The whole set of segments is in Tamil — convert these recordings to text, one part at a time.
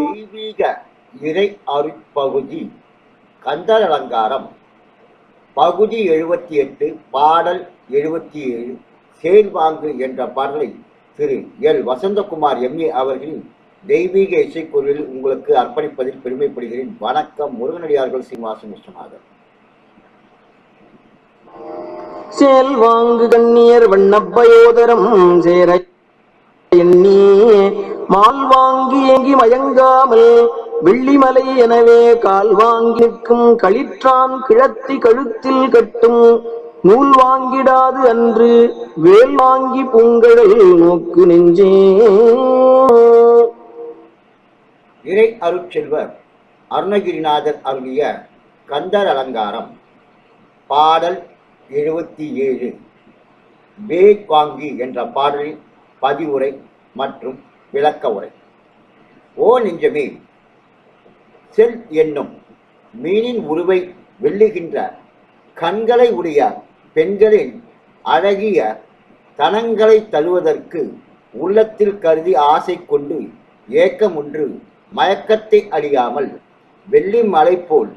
தெய்வீக இறை அருட்பகுதி கந்தர் அலங்காரம். பகுதி எழுபத்தி எட்டு பாடல் எழுபத்தி ஏழு சேர்வாங்கு என்ற பாடலை திரு எல். வசந்தகுமார் எம்ஏ அவர்களின் தெய்வீக இசைக்குழுவில் உங்களுக்கு அர்ப்பணிப்பதில் பெருமைப்படுகிறேன். வணக்கம் முருகனடியார்கள் சீனிவாசன் விஸ்வநாதன் செல்வாங்கு கண்ணியர் வண்ணப்பயோதரம் சேர எண்ணி மால் வாங்கி ஏங்கி மயங்காமல் வெள்ளிமலை எனவே கால் வாங்கி நிற்கும் களிற்றான் கிழத்தி கழுத்தில் கட்டும் நூல் வாங்கிடாது அன்று வேல் வாங்கி பூங்கழல் நோக்கு நெஞ்சே. இறை அருட்செல்வர் அருணகிரிநாதர் அருளிய கந்தர் அலங்காரம் பாடல் எழுபத்தி ஏழு. வேக் வாங்கி என்ற பாடலின் பதிவுரை மற்றும் விளக்க உரை. ஓ நெஞ்சமே செல் என்னும் மீனின் உருவை வெல்லுகின்ற கண்களை உடைய பெண்களின் அழகிய தனங்களை தழுவதற்கு உள்ளத்தில் கருதி ஆசை கொண்டு ஏக்கமுன்று மயக்கத்தை அழியாமல் வெள்ளி மலை போல்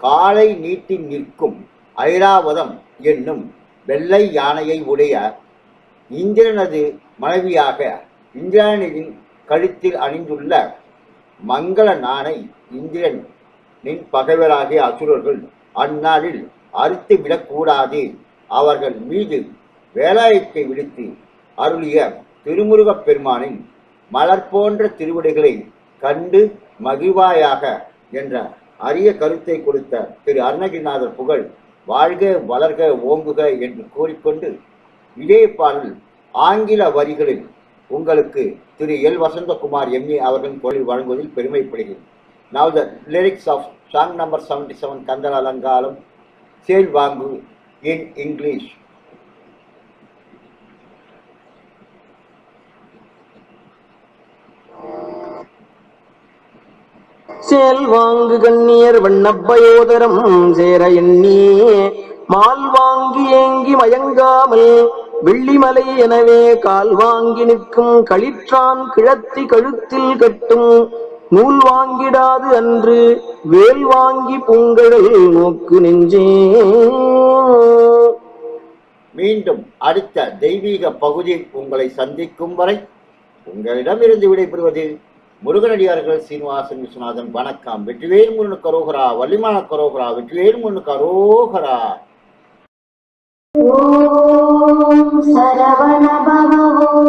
காலை நீட்டி நிற்கும் ஐராவதம் என்னும் வெள்ளை யானையை உடைய இந்திரனது மனைவியாக இந்திரனின் கழுத்தில் அணிந்துள்ள மங்கள நாணை இந்திரன் நின் பகைவராகிய அசுரர்கள் அந்நாளில் அறுத்து விடக்கூடாது. அவர்கள் மீது வேலாயத்தை விடுத்து அருளிய திருமுருகப் பெருமானின் மலர் போன்ற திருவடிகளை கண்டு மகிழ்வாயாக என்ற அரிய கருத்தை கொடுத்த திரு அருணகிரிநாதர் புகழ் வாழ்க வளர்க ஓங்குக என்று கூறிக்கொண்டு இதே பாடல் ஆங்கில வரிகளில் உங்களுக்கு திரு எல். வசந்தகுமார் எம்ஏ அவர்களின் குரலில் வழங்குவதில் பெருமைப்படுகிறேன். Now the of of number number 77 Kandala Alangalam சேல் வாங்கு இன் இங்கிலீஷ் செல்வாங்கு கண்ணியர் வண்ணப்பயோதரம் சேர எண்ணி மால் வாங்கி ஏங்கி மயங்காமல் வெள்ளிமலை எனவே கால் வாங்கி நிற்கும் களிற்றான் கிழத்தி கழுத்தில் கட்டும் நூல் வாங்கிடாது அன்று வேல் வாங்கி பூங்கழல் நோக்கு நெஞ்சே. மீண்டும் அடுத்த தெய்வீக பகுதி உங்களை சந்திக்கும் வரை உங்களிடமிருந்து விடைபெறுவது முருகனடியார்கள் சீனிவாசன் விஸ்வநாதன் வணக்கம். வெற்றிவேல் முருனு கரோகரா வள்ளிமான கரோகரா வெற்றிவேல் முருனு கரோகரா சரவண பவோ